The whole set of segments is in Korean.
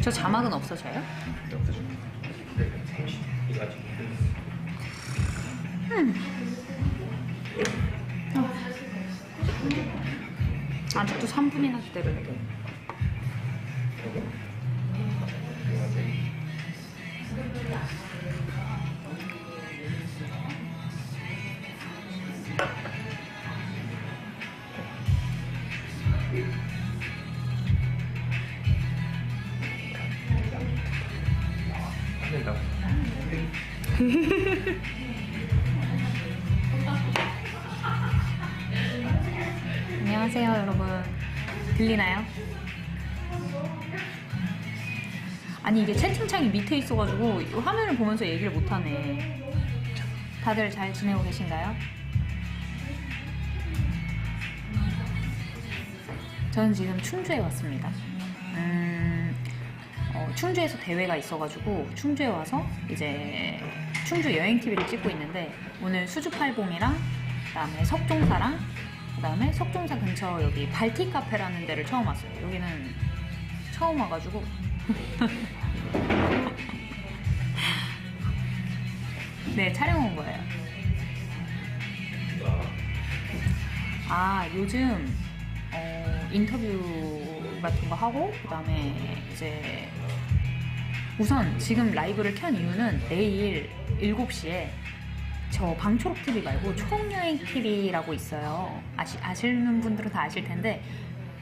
저 자막은 없어져요? 아직도 3분이나 기다려야 돼. 있어가지고 이 화면을 보면서 얘기를 못하네. 다들 잘 지내고 계신가요? 저는 지금 충주에 왔습니다. 음, 어, 충주에서 대회가 있어가지고 충주에 와서 이제 충주 여행 TV를 찍고 있는데 오늘 수주팔봉이랑 그다음에 석종사랑 그다음에 석종사 근처 여기 발티 카페라는 데를 처음 왔어요. 여기는 처음 와가지고 네 촬영 온 거예요. 아 요즘 어, 인터뷰 같은 거 하고 그다음에 이제 우선 지금 라이브를 켠 이유는 내일 7시에 저 방초록 TV 말고 초록여행 TV라고 있어요. 아시, 아시는 분들은 다 아실 텐데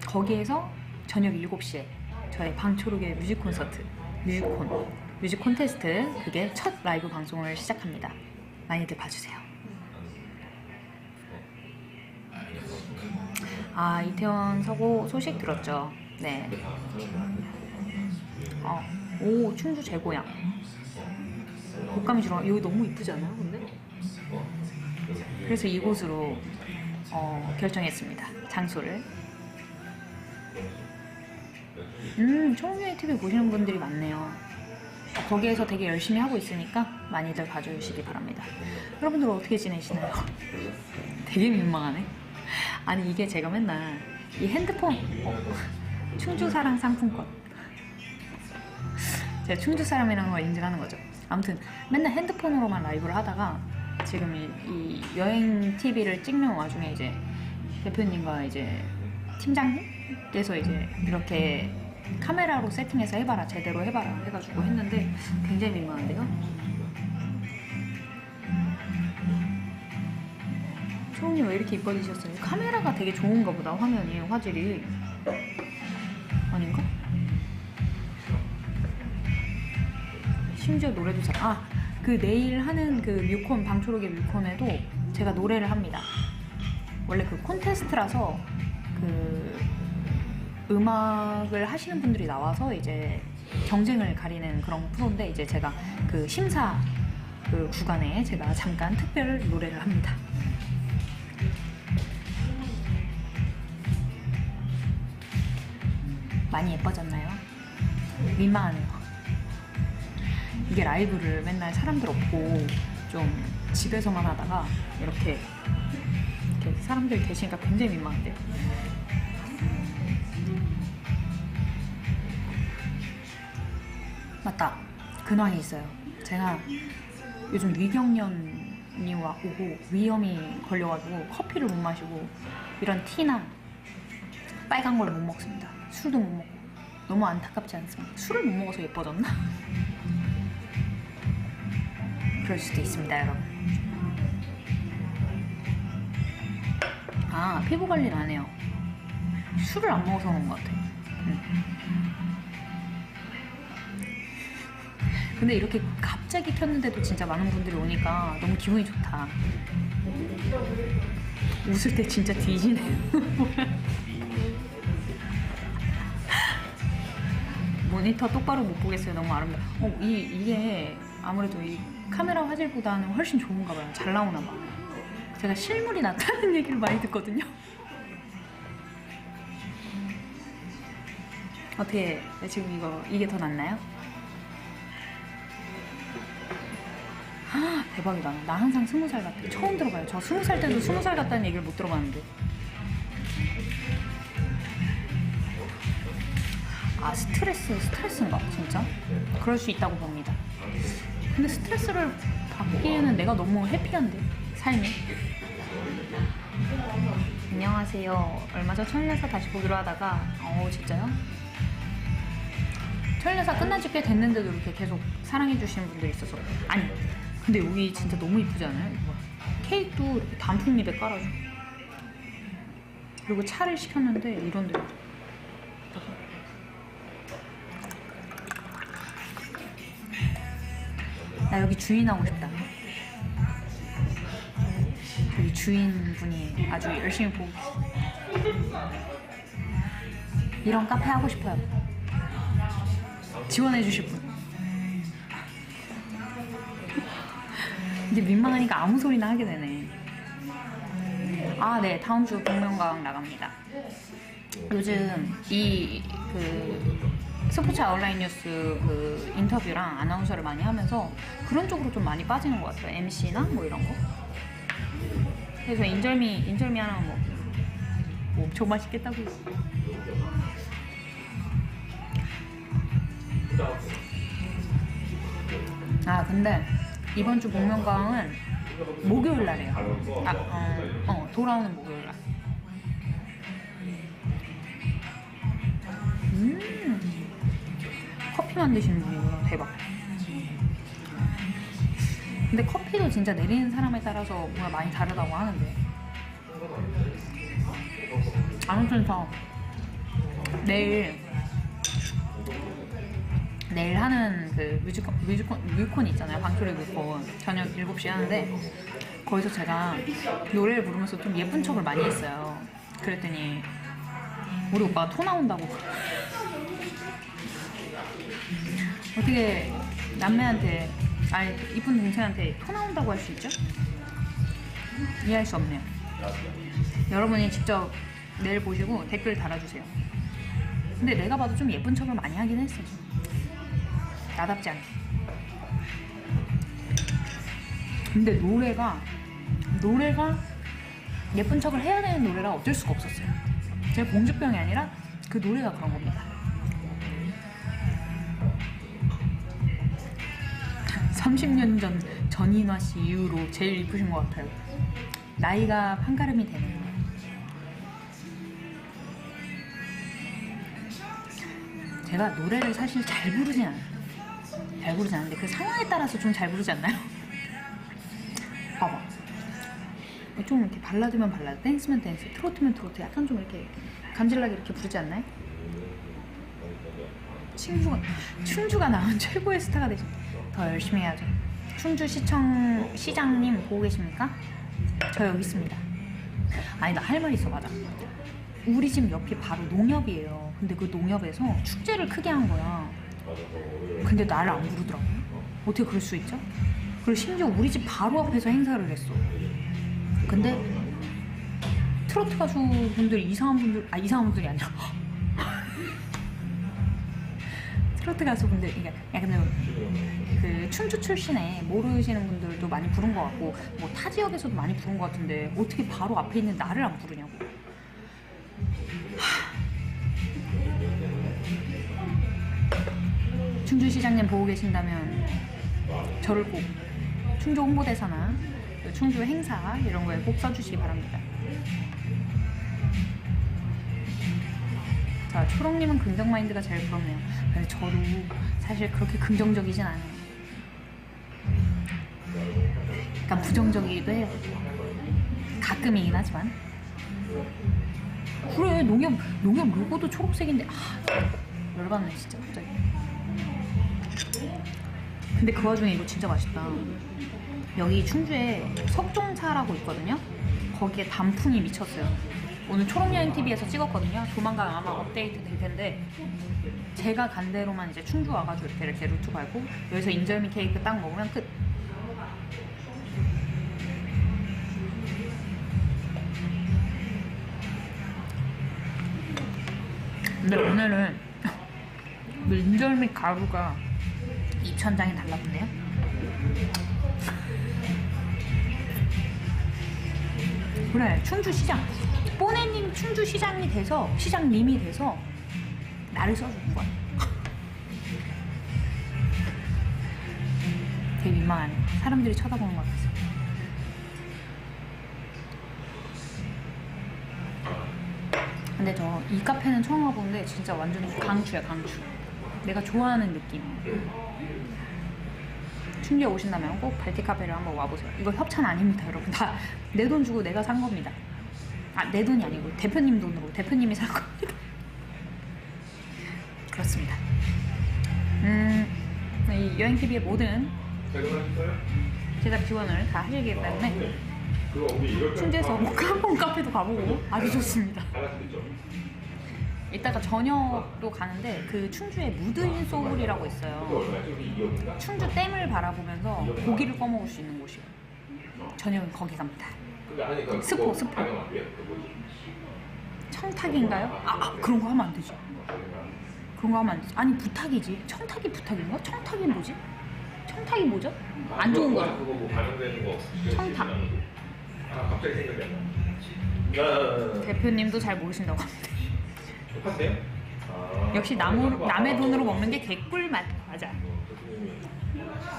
거기에서 저녁 7시에 저의 방초록의 뮤직 콘서트, 뮤직콘, 뮤직 콘테스트 그게 첫 라이브 방송을 시작합니다. 많이들 봐주세요. 아 이태원 서고 소식 들었죠? 네. 어, 오 충주 제 고향. 옷감이 들어. 여기 너무 이쁘지 않아요? 근데? 그래서 이곳으로 어, 결정했습니다. 장소를. 음, 초롱여행 TV 보시는 분들이 많네요. 거기에서 되게 열심히 하고 있으니까 많이들 봐주시기 바랍니다. 여러분들 어떻게 지내시나요? 되게 민망하네. 아니 이게 제가 맨날 이 핸드폰 어, 충주사랑 상품권 제가 충주 사람이라는 걸 인증하는 거죠. 아무튼 맨날 핸드폰으로만 라이브를 하다가 지금 이, 이 여행 TV를 찍는 와중에 이제 대표님과 이제 팀장님께서 이제 이렇게 카메라로 세팅해서 해봐라 제대로 해봐라 해가지고 했는데 굉장히 민망한데요. 초롱님 왜 이렇게 이뻐지셨어요? 카메라가 되게 좋은가 보다 화면이 화질이 아닌가? 심지어 노래도 잘. 아, 그 내일 하는 그 뮤콘, 방초록의 뮤콘에도 제가 노래를 합니다. 원래 그 콘테스트라서 그 음악을 하시는 분들이 나와서 이제 경쟁을 가리는 그런 프로인데 이제 제가 그 심사 그 구간에 제가 잠깐 특별 노래를 합니다. 많이 예뻐졌나요? 민망하네요. 이게 라이브를 맨날 사람들 없고 좀 집에서만 하다가 이렇게 이렇게 사람들 계시니까 굉장히 민망한데요. 근황이 있어요. 제가 요즘 위경련이 와 오고 위염이 걸려가지고 커피를 못 마시고 이런 티나 빨간 걸 못 먹습니다. 술도 못 먹고 너무 안타깝지 않습니까? 술을 못 먹어서 예뻐졌나? 그럴 수도 있습니다, 여러분. 아, 피부 관리를 안 해요. 술을 안 먹어서 그런 것 같아요. 음. 근데 이렇게 갑자기 켰는데도 진짜 많은 분들이 오니까 너무 기분이 좋다. 웃을 때 진짜 뒤지네요. 모니터 똑바로 못 보겠어요. 너무 아름다워. 어, 이, 이게 아무래도 이 카메라 화질보다는 훨씬 좋은가 봐요. 잘 나오나 봐. 제가 실물이 낫다는 얘기를 많이 듣거든요. 어떻게 지금 이거 이게 더 낫나요? 아, 대박이다. 나 항상 스무 살 같아. 처음 들어봐요. 저 스무 살 때도 스무 살 같다는 얘기를 못 들어봤는데. 아 스트레스 스트레스인가 진짜? 그럴 수 있다고 봅니다. 근데 스트레스를 받기에는 내가 너무 해피한데 삶이. 안녕하세요. 얼마 전 천일여사 다시 보기로 하다가 어 진짜요? 천일여사 끝난 지 꽤 됐는데도 이렇게 계속 사랑해 주시는 분들이 있어서 아니 근데 여기 진짜 너무 이쁘지 않아요? 이거 봐. 케이크도 이렇게 단풍잎에 깔아줘. 그리고 차를 시켰는데 이런 데 나 여기 주인 하고 싶다. 여기 주인분이 아주 열심히 보고 이런 카페 하고 싶어요. 지원해 주실 분. 이게 민망하니까 아무 소리나 하게 되네. 아, 네. 다음 주 복면가왕 나갑니다. 요즘 이 그 스포츠 아웃라인 뉴스 그 인터뷰랑 아나운서를 많이 하면서 그런 쪽으로 좀 많이 빠지는 것 같아요. MC나 뭐 이런 거. 그래서 인절미 인절미 하나 뭐, 뭐 엄청 맛있겠다고. 아 근데 이번 주 복면가왕은 목요일 날이에요. 아, 어, 어, 돌아오는 목요일 날. 음, 커피 만드시는 분이구나. 대박. 근데 커피도 진짜 내리는 사람에 따라서 뭔가 많이 다르다고 하는데. 아무튼 저 내일 내일 하는 그 뮤지콘, 뮤지콘, 뮤콘 있잖아요. 방소리 뮤콘. 저녁 7시에 하는데, 거기서 제가 노래를 부르면서 좀 예쁜 척을 많이 했어요. 그랬더니, 우리 오빠가 토 나온다고. 어떻게 남매한테, 아니, 이쁜 동생한테 토 나온다고 할 수 있죠? 이해할 수 없네요. 여러분이 직접 내일 보시고 댓글 달아주세요. 근데 내가 봐도 좀 예쁜 척을 많이 하긴 했어. 나답지 않게. 근데 노래가 노래가 예쁜 척을 해야 되는 노래라 어쩔 수가 없었어요. 제가 공주병이 아니라 그 노래가 그런 겁니다. 30년 전 전인화 씨 이후로 제일 이쁘신 것 같아요. 나이가 판가름이 되네요. 제가 노래를 사실 잘 부르진 않아요. 잘 부르지 않는데 그 상황에 따라서 좀 잘 부르지 않나요? 봐봐. 좀 이렇게 발라드면 발라드, 댄스면 댄스, 트로트면 트로트, 약간 좀 이렇게 감질나게 이렇게 부르지 않나요? 충주가 충주가 나온 최고의 스타가 되신 더 열심히 해야죠. 충주 시청 시장님 보고 계십니까? 저 여기 있습니다. 아니 나 할 말 있어 맞아. 우리 집 옆이 바로 농협이에요. 근데 그 농협에서 축제를 크게 한 거야. 근데 나를 안 부르더라고. 어떻게 그럴 수 있죠? 그리고 심지어 우리 집 바로 앞에서 행사를 했어. 근데 트로트 가수분들 이상한 분들 아 이상한 분들이 아니라 트로트 가수분들 그러니까 약간 그 춘주 출신에 모르시는 분들도 많이 부른 것 같고 뭐 타 지역에서도 많이 부른 것 같은데 어떻게 바로 앞에 있는 나를 안 부르냐고. 충주시장님 보고 계신다면 저를 꼭 충주 홍보대사나 그 충주 행사 이런 거에 꼭 써주시기 바랍니다. 자, 초롱님은 긍정 마인드가 제일 부럽네요. 근데 저도 사실 그렇게 긍정적이진 않아요. 약간 부정적이기도 해요. 가끔이긴 하지만. 그래, 농협, 농협 로고도 초록색인데, 아, 열받네, 진짜, 갑자기. 근데 그 와중에 이거 진짜 맛있다. 여기 충주에 석종사라고 있거든요. 거기에 단풍이 미쳤어요. 오늘 초록여행 TV에서 찍었거든요. 조만간 아마 업데이트 될 텐데 제가 간 대로만 이제 충주 와가지고 이렇게, 이렇게 루트 밟고 여기서 인절미 케이크 딱 먹으면 끝. 근데 오늘은 그 인절미 가루가 입천장이 달라붙네요. 그래 충주시장 뽀네님 충주시장이 돼서 시장님이 돼서 나를 써주는 거야. 되게 민망하네. 사람들이 쳐다보는 것 같았어. 근데 저 이 카페는 처음 와보는데 진짜 완전 강추야 강추. 내가 좋아하는 느낌. 충주에 오신다면 꼭 발티 카페를 한번 와보세요. 이거 협찬 아닙니다, 여러분. 다 내 돈 주고 내가 산 겁니다. 아, 내 돈이 아니고 대표님 돈으로 대표님이 산 겁니다. 그렇습니다. 음, 이 여행 TV의 모든 제작 지원을 다 하시기 때문에 충주에서 뭐 카본 카페도 가보고 아주 좋습니다. 이따가 저녁도 가는데 그 충주에 무드인 소울이라고 있어요. 충주 댐을 바라보면서 고기를 꺼먹을 수 있는 곳이에요. 저녁은 거기 갑니다. 스포, 스포. 청탁인가요? 아, 아, 그런 거 하면 안 되지. 그런 거 하면 안 되지. 아니 부탁이지. 청탁이 부탁인가? 청탁이 뭐지? 청탁이 뭐죠? 안 좋은 거죠. 그거 뭐 반영되는 거. 청탁. 아 갑자기 생각이 안 나. 나 대표님도 잘 모르신다고 합니다. 똑같아요? 아, 역시 나무, 남의 돈으로 먹는 게 개꿀 맛. 맞아.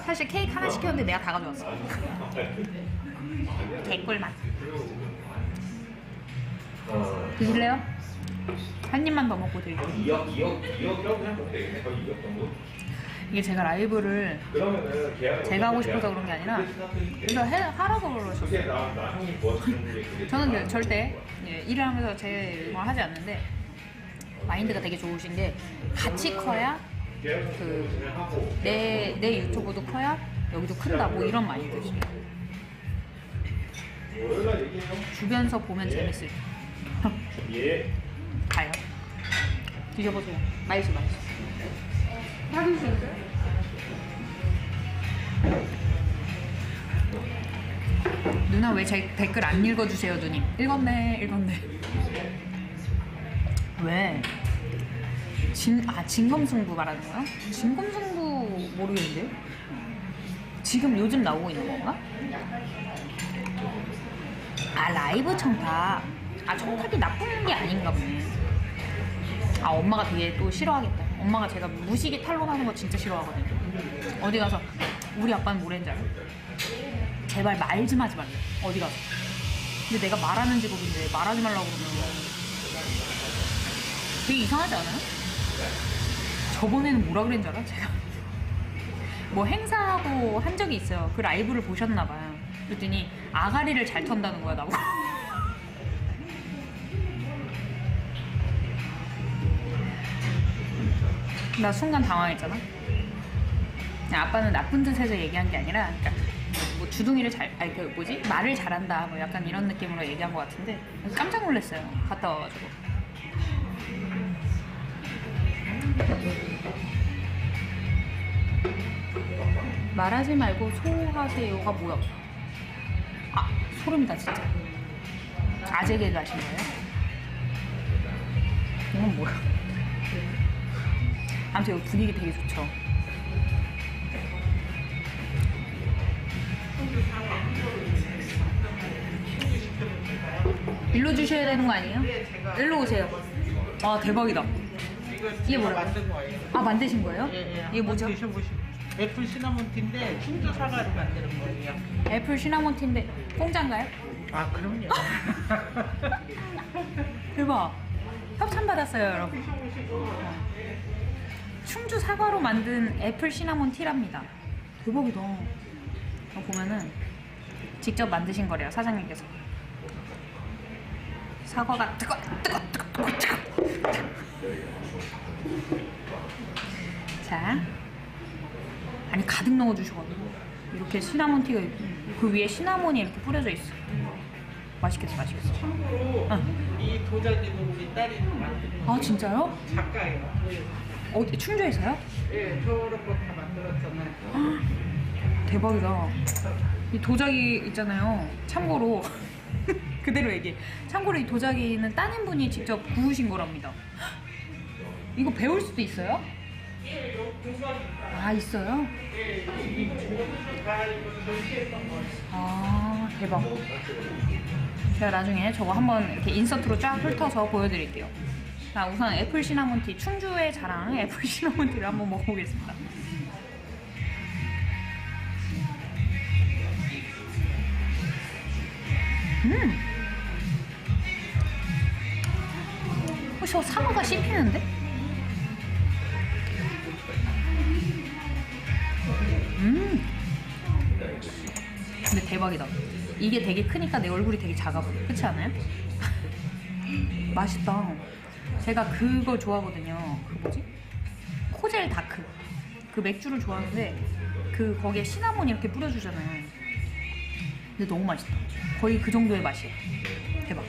사실 케이크 하나 시켰는데 내가 다 가져왔어. 개꿀맛. 어, 드실래요? 한 입만 더 먹고 드릴게요. 2억, 2억, 2억이라고 생각하면 되겠네. 거의 2억 정도. 이게 제가 라이브를 그러면은 계약. 제가 하고 싶어서 그런 게 아니라 이거 해, 하라고 그러셨어요. 그게 나, 나 형이 도와주는 게 그게. 저는 그 절대 예, 일을 하면서 제뭐 하지 않는데 마인드가 되게 좋으신 게 같이 커야 그 내, 내 유튜브도 커야 여기도 큰다. 뭐 이런 마인드시에요. 주변서 보면 재밌을 때 예. 가요. 드셔보세요. 맛있어 맛있어. 누나 왜 제 댓글 안 읽어주세요 누님? 읽었네 읽었네 왜? 진, 아 진검승부 말하는 거야? 진검승부 모르겠는데 지금 요즘 나오고 있는 건가? 아 라이브 청탁 아 청탁이 나쁜 게 아닌가 보네 아 엄마가 되게 또 싫어하겠다 엄마가 제가 무식이 탄론하는 거 진짜 싫어하거든요 어디 가서 우리 아빠는 뭐랬는지 알아? 제발 말 좀 하지 말래 어디 가서 근데 내가 말하는 직업인데 말하지 말라고 그러면 되게 이상하지 않아요? 저번에는 뭐라 그랬는지 알아? 제가 뭐 행사하고 한 적이 있어요 그 라이브를 보셨나 봐요 그랬더니 아가리를 잘 턴다는 거야 나보고 나 순간 당황했잖아. 아빠는 나쁜 뜻에서 얘기한 게 아니라, 그러니까 뭐 주둥이를 잘, 아니 그 뭐지 말을 잘한다, 뭐 약간 이런 느낌으로 얘기한 것 같은데 깜짝 놀랐어요. 갔다 와가지고. 말하지 말고 소하세요가 뭐야? 아 소름이다 진짜. 아재 개그 하신 거예요? 이건 뭐야? 아무튼 여기 분위기 되게 좋죠. 일로 주셔야 되는 거 아니에요? 일로 오세요. 아 대박이다. 이게 뭐라고? 만든 거예요. 아 만드신 거예요? 예, 예. 이게 뭐죠? 한번 드셔보시고. 애플 시나몬 티인데 충주 사과로 만드는 거예요. 애플 시나몬 티인데 공짜인가요? 아 그럼요. 대박. 협찬 받았어요, 여러분. 충주 사과로 만든 애플 시나몬 티랍니다. 대박이다. 이거 보면은 직접 만드신 거래요, 사장님께서. 사과가 뜨거, 뜨거, 뜨거, 뜨거, 뜨거. 자, 아니 가득 넣어주시거든요. 이렇게 시나몬 티가 있고 그 위에 시나몬이 이렇게 뿌려져 있어. 맛있겠어, 맛있겠어. 참고로 응. 이 도자기도 우리 딸이 만드는 아 진짜요? 작가예요. 어디 충주에서요? 예, 저런 거 다 만들었잖아요. 대박이다. 이 도자기 있잖아요. 참고로 그대로 얘기해. 참고로 이 도자기는 따님 분이 직접 구우신 거랍니다. 이거 배울 수도 있어요? 아 있어요? 아 대박. 제가 나중에 저거 한번 이렇게 인서트로 쫙 훑어서 보여드릴게요. 자, 우선 애플 시나몬티 충주의 자랑 애플 시나몬티를 한번 먹어보겠습니다. 음. 어, 저 사과가 씹히는데? 음. 근데 대박이다. 이게 되게 크니까 내 얼굴이 되게 작아 보여. 그렇지 않아요? 맛있다. 제가 그거 좋아하거든요. 그 뭐지? 코젤 다크. 그 맥주를 좋아하는데 그 거기에 시나몬 이렇게 뿌려주잖아요. 근데 너무 맛있다. 거의 그 정도의 맛이야. 대박.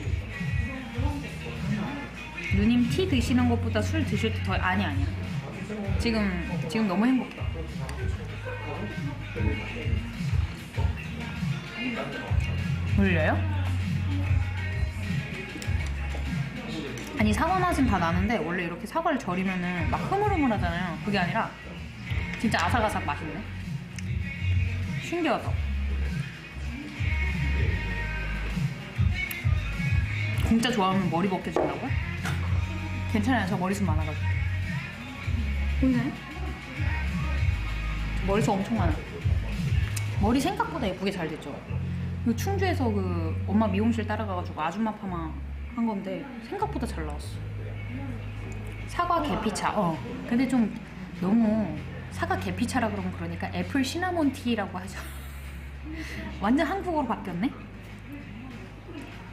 누님 티 드시는 것보다 술 드실 때 더 아니 아니야. 지금 지금 너무 행복해. 울려요? 아니 사과 맛은 다 나는데 원래 이렇게 사과를 절이면은 막 흐물흐물하잖아요. 그게 아니라 진짜 아삭아삭 맛있네. 신기하다. 공짜 좋아하면 머리 벗겨준다고요? 괜찮아요. 저 머리숱 많아가지고. 보이나요? 머리숱 엄청 많아. 머리 생각보다 예쁘게 잘 됐죠. 그 충주에서 그 엄마 미용실 따라가가지고 아줌마 파마 한 건데 생각보다 잘 나왔어. 사과 계피차. 어. 근데 좀 너무 사과 계피차라 그러면 그러니까 애플 시나몬 티라고 하죠. 완전 한국어로 바뀌었네.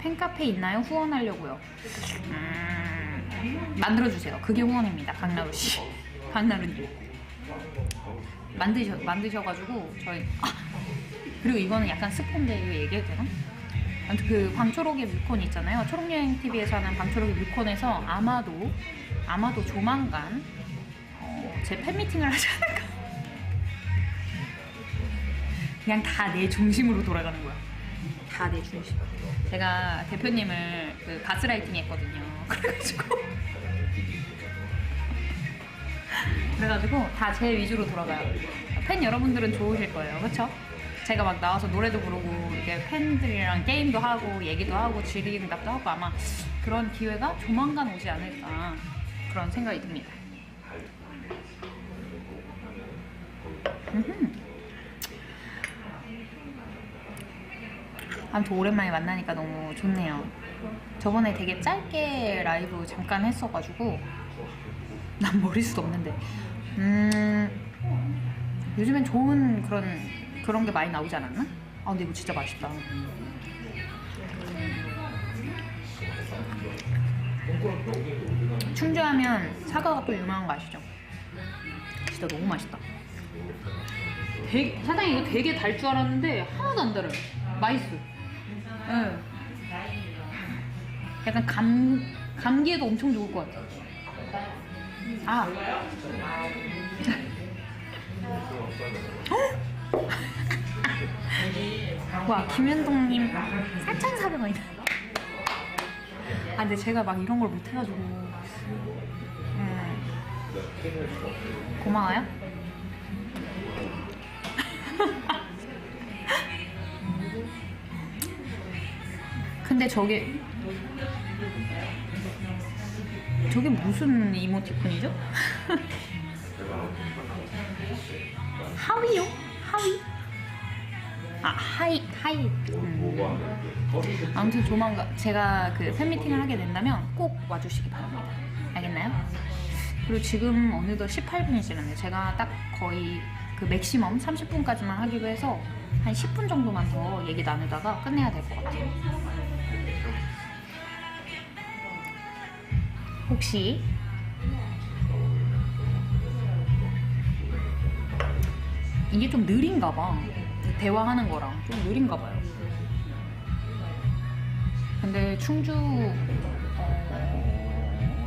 팬카페 있나요? 후원하려고요. 음, 만들어주세요. 그게 후원입니다. 강나루 씨. 강나루님. 만드셔, 만드셔가지고 저희 아, 그리고 이거는 약간 스폰데 얘기해도 되나? 아무튼 그 방초록의 뮤콘 있잖아요. 초록여행 TV에서 하는 방초록의 뮤콘에서 아마도 아마도 조만간 어, 제 팬미팅을 하지 않을까. 그냥 다 내 중심으로 돌아가는 거야. 다 내 중심. 제가 대표님을 그 가스라이팅 했거든요. 그래가지고 그래가지고 다 제 위주로 돌아가요. 팬 여러분들은 좋으실 거예요. 그렇죠? 제가 막 나와서 노래도 부르고 이렇게 팬들이랑 게임도 하고 얘기도 하고 질의응답도 하고 아마 그런 기회가 조만간 오지 않을까 그런 생각이 듭니다. 아무튼 오랜만에 만나니까 너무 좋네요. 저번에 되게 짧게 라이브 잠깐 했어가지고 난 머리숱 없는데 음 요즘엔 좋은 그런 그런 게 많이 나오지 않았나? 아 근데 이거 진짜 맛있다. 충주하면 사과가 또 유명한 거 아시죠? 진짜 너무 맛있다. 되게, 사장님 이거 되게 달 줄 알았는데 하나도 안 달아요. 맛있어. 응. 약간 감 감기에도 엄청 좋을 것 같아. 아. 와 김현동님 4,400원이다. 아 근데 제가 막 이런 걸 못해가지고 음, 고마워요. 근데 저게 저게 무슨 이모티콘이죠? 하위요? 하위? 아 하이 하이 음. 아무튼 조만간 제가 그 팬미팅을 하게 된다면 꼭 와주시기 바랍니다 알겠나요? 그리고 지금 어느덧 18분이 지났네요 제가 딱 거의 그 맥시멈 30분까지만 하기로 해서 한 10분 정도만 더 얘기 나누다가 끝내야 될 것 같아요 혹시 이게 좀 느린가 봐. 대화하는 거랑 좀 느린가 봐요. 근데 충주 어,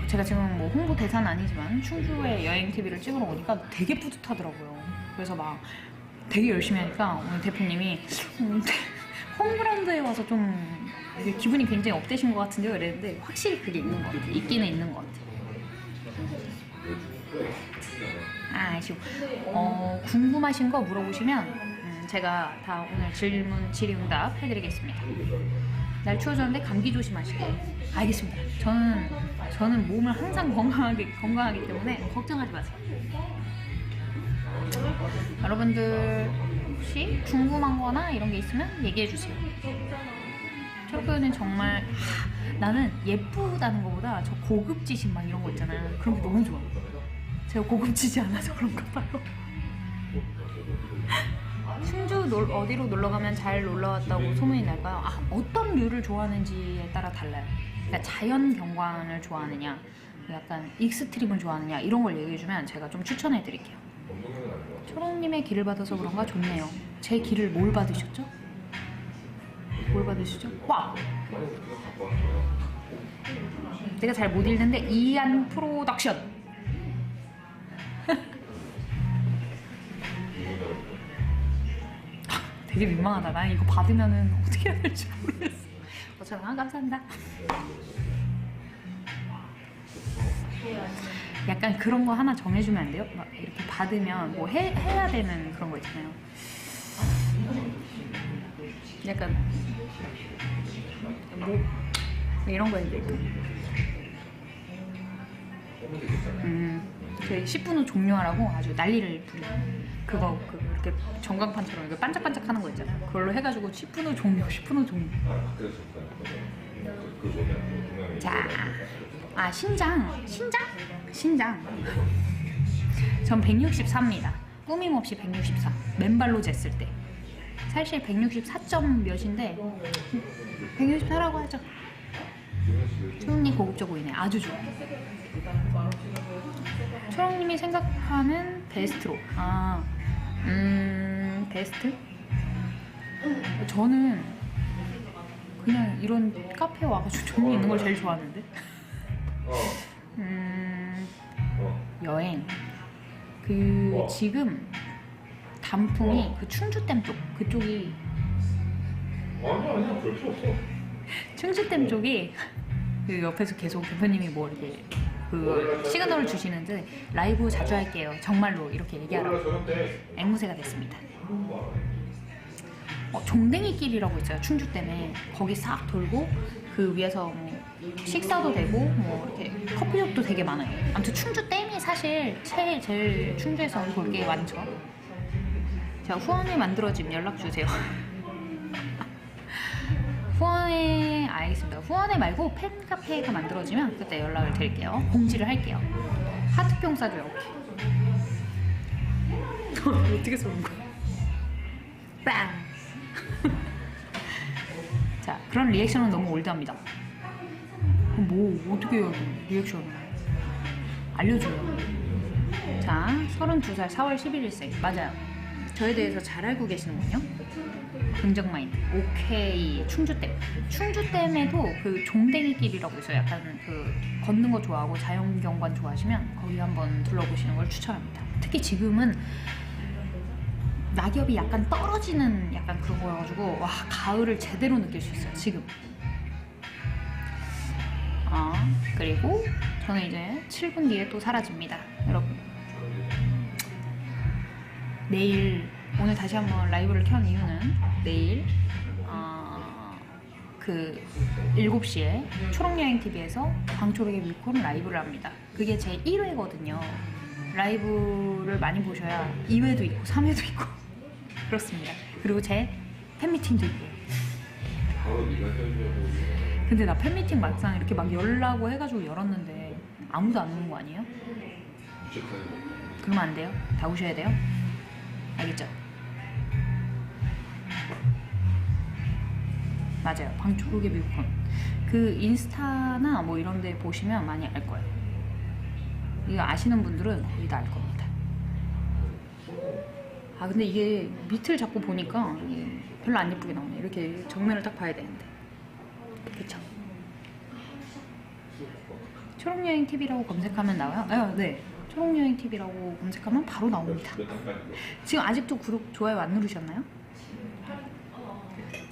제가 지금 뭐 홍보 대사는 아니지만 충주에 여행 TV를 찍으러 오니까 되게 뿌듯하더라고요. 그래서 막 되게 열심히 하니까 오늘 대표님이 음, 홈그라운드에 와서 좀 기분이 굉장히 업되신 것 같은데요 이랬는데 확실히 그게 있는 것 같아요. 있기는 있는 것 같아요. 아, 아쉬워. 어, 궁금하신 거 물어보시면 음, 제가 다 오늘 질문 질의응답 해드리겠습니다. 날 추워졌는데 감기 조심하시고. 알겠습니다. 저는 저는 몸을 항상 건강하게 건강하기 때문에 걱정하지 마세요. 여러분들 혹시 궁금한거나 이런 게 있으면 얘기해 주세요. 초록표는 정말 하, 나는 예쁘다는 것보다 저 고급지신 막 이런 거 있잖아요. 그런 게 너무 좋아. 제가 고급지지 않아서 그런가 봐요. 충주 놀- 어디로 놀러 가면 잘 놀러 왔다고 소문이 날까요? 아, 어떤 류를 좋아하는지에 따라 달라요. 그러니까 자연 경관을 좋아하느냐, 약간 익스트림을 좋아하느냐 이런 걸 얘기해 주면 제가 좀 추천해 드릴게요. 초롱님의 길을 받아서 그런가 좋네요. 제 길을 뭘 받으셨죠? 뭘 받으시죠? 와! 내가 잘 못 읽는데 이안 프로덕션. 되게 민망하다. 나 이거 받으면은 어떻게 해야 될지 모르겠어. 어쩌나 감사합니다. 약간 그런 거 하나 정해주면 안 돼요? 막 이렇게 받으면 뭐 해, 해야 되는 그런 거 있잖아요. 약간 뭐 이런 거 해야 될 그 10분 후 종료하라고 아주 난리를 부려. 그거 그 이렇게 전광판처럼 이렇게 반짝반짝하는 거 있잖아요. 그걸로 해가지고 10분 후 종료, 10분 후 종료. 자, 아 신장, 신장, 신장. 전 164입니다. 꾸밈 없이 164. 맨발로 쟀을 때. 사실 164점 몇인데 164라고 하죠. 초롱님 고급져 보이네. 아주 좋아. 초롱님이 생각하는 베스트로. 아, 음, 베스트? 저는 그냥 이런 카페 와가지고 조용히 있는 걸 제일 좋아하는데. 어, 음, 어. 여행. 그 어. 지금 단풍이 그 충주댐 쪽 그쪽이 아니야, 아니야, 그럴 필요 없어. 충주댐 쪽이 그 옆에서 계속 대표님이 뭐 이렇게 그 시그널을 주시는데 라이브 자주 할게요. 정말로 이렇게 얘기하라고 앵무새가 됐습니다. 어, 종댕이 길이라고 있어요. 충주댐에 거기 싹 돌고 그 위에서 뭐 식사도 되고 뭐 이렇게 커피숍도 되게 많아요. 아무튼 충주 댐이 사실 제일 제일 충주에서 볼 게 많죠. 자 후원을 만들어지면 연락 주세요. 후원에 알겠습니다. 후원에 말고 팬카페가 만들어지면 그때 연락을 드릴게요. 공지를 할게요. 하트병 싸줘요. 오케이. 어떻게 쏘는 거야? 빵. 자 그런 리액션은 너무 올드합니다. 뭐 어떻게 돼? 리액션을 알려줘요. 자 32살 4월 11일생 맞아요. 저에 대해서 잘 알고 계시는군요. 긍정 마인드. 오케이. 충주댐. 충주댐에도 그 종댕이길이라고 있어요. 약간 그 걷는 거 좋아하고 자연경관 좋아하시면 거기 한번 둘러보시는 걸 추천합니다. 특히 지금은 낙엽이 약간 떨어지는 약간 그런 거여가지고 와 가을을 제대로 느낄 수 있어요. 지금. 아 그리고 저는 이제 7분 뒤에 또 사라집니다. 여러분. 내일 오늘 다시 한번 라이브를 켠 이유는 내일 어, 그 7시에 초록여행TV에서 방초록의 뮤콘 라이브를 합니다. 그게 제 1회거든요. 라이브를 많이 보셔야 2회도 있고 3회도 있고 그렇습니다. 그리고 제 팬미팅도 있고요. 근데 나 팬미팅 막상 이렇게 막 열라고 해가지고 열었는데 아무도 안 오는 거 아니에요? 그러면 안 돼요? 다 오셔야 돼요? 알겠죠? 맞아요. 방초록의 뮤콘. 그 인스타나 뭐 이런 데 보시면 많이 알 거예요. 이거 아시는 분들은 거의 다 알 겁니다. 아, 근데 이게 밑을 자꾸 보니까 별로 안 예쁘게 나오네. 이렇게 정면을 딱 봐야 되는데. 그쵸? 초록여행 TV라고 검색하면 나와요? 아, 네. 초록여행 TV라고 검색하면 바로 나옵니다. 지금 아직도 구독, 좋아요 안 누르셨나요?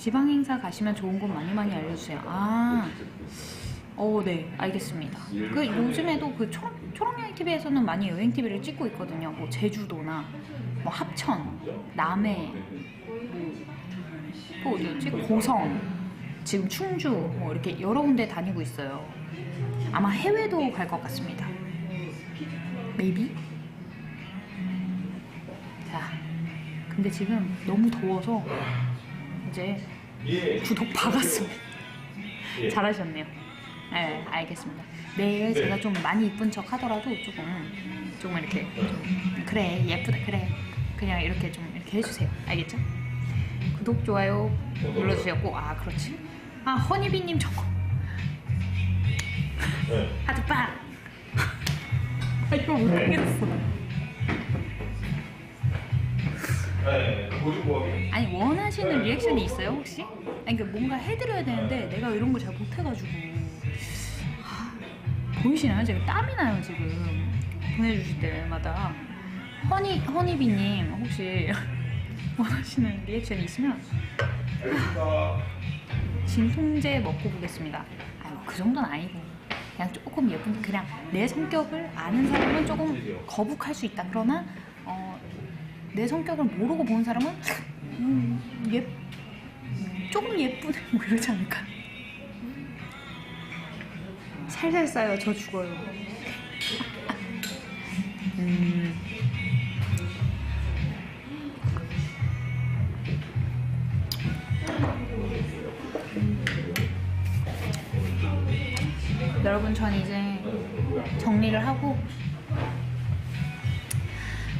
지방 행사 가시면 좋은 곳 많이 많이 알려주세요. 아, 어, 네, 알겠습니다. 그 요즘에도 그 초록, 초록 여행 TV에서는 많이 여행 TV를 찍고 있거든요. 뭐 제주도나 뭐 합천, 남해, 뭐, 또 어디였지? 고성, 지금 충주 뭐 이렇게 여러 군데 다니고 있어요. 아마 해외도 갈 것 같습니다. maybe? 자, 근데 지금 너무 더워서 이제 예. 구독 박았습니다. 예. 잘하셨네요. 네, 알겠습니다. 내일 제가 좀 많이 이쁜 척 하더라도 조금 조금 이렇게 좀 그래 예쁘다 그래 그냥 이렇게 좀 이렇게 해주세요. 알겠죠? 구독 좋아요 눌러주세요. 꼭아 그렇지. 아 허니비님 저거 네. 하트 빵. 아 이거 못하겠어. 네. 아니 원하시는 리액션이 있어요 혹시? 아니 그러니까 뭔가 해드려야 되는데 내가 이런 거잘 못해가지고 하, 보이시나요? 제가 땀이 나요 지금 보내주실 때마다 허니 허니비님 혹시 원하시는 리액션이 있으면 알겠습니다. 진통제 먹고 보겠습니다. 아유 그 정도는 아니고 그냥 조금 예쁜데 그냥 내 성격을 아는 사람은 조금 거북할 수 있다. 그러나 어, 내 성격을 모르고 본 사람은 음, 예 조금 예쁘네 뭐 이러지 않을까. 살살 싸요 저 죽어요. 음. 여러분 전 이제 정리를 하고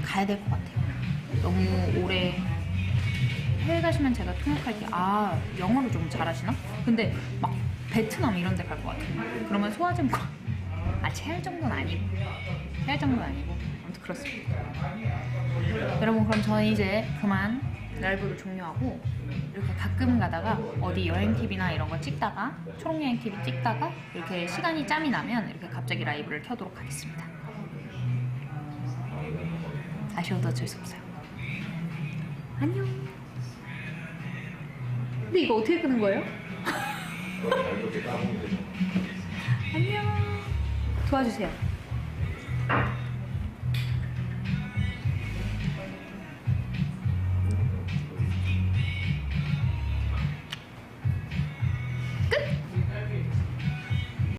가야 될 것 같아요. 너무 오래 해외 가시면 제가 통역할게요. 아 영어를 좀 잘하시나? 근데 막 베트남 이런 데 갈 것 같아요. 그러면 소화증과 아 체할 정도는 아니고 체할 정도는 아니고 아무튼 그렇습니다. 여러분 그럼 저는 이제 그만 라이브를 종료하고 이렇게 가끔 가다가 어디 여행 TV나 이런 거 찍다가 초록 여행 TV 찍다가 이렇게 시간이 짬이 나면 이렇게 갑자기 라이브를 켜도록 하겠습니다. 아쉬워도 어쩔 수 없어요. 안녕. 근데 이거 어떻게 끄는 거예요? 안녕. 도와주세요.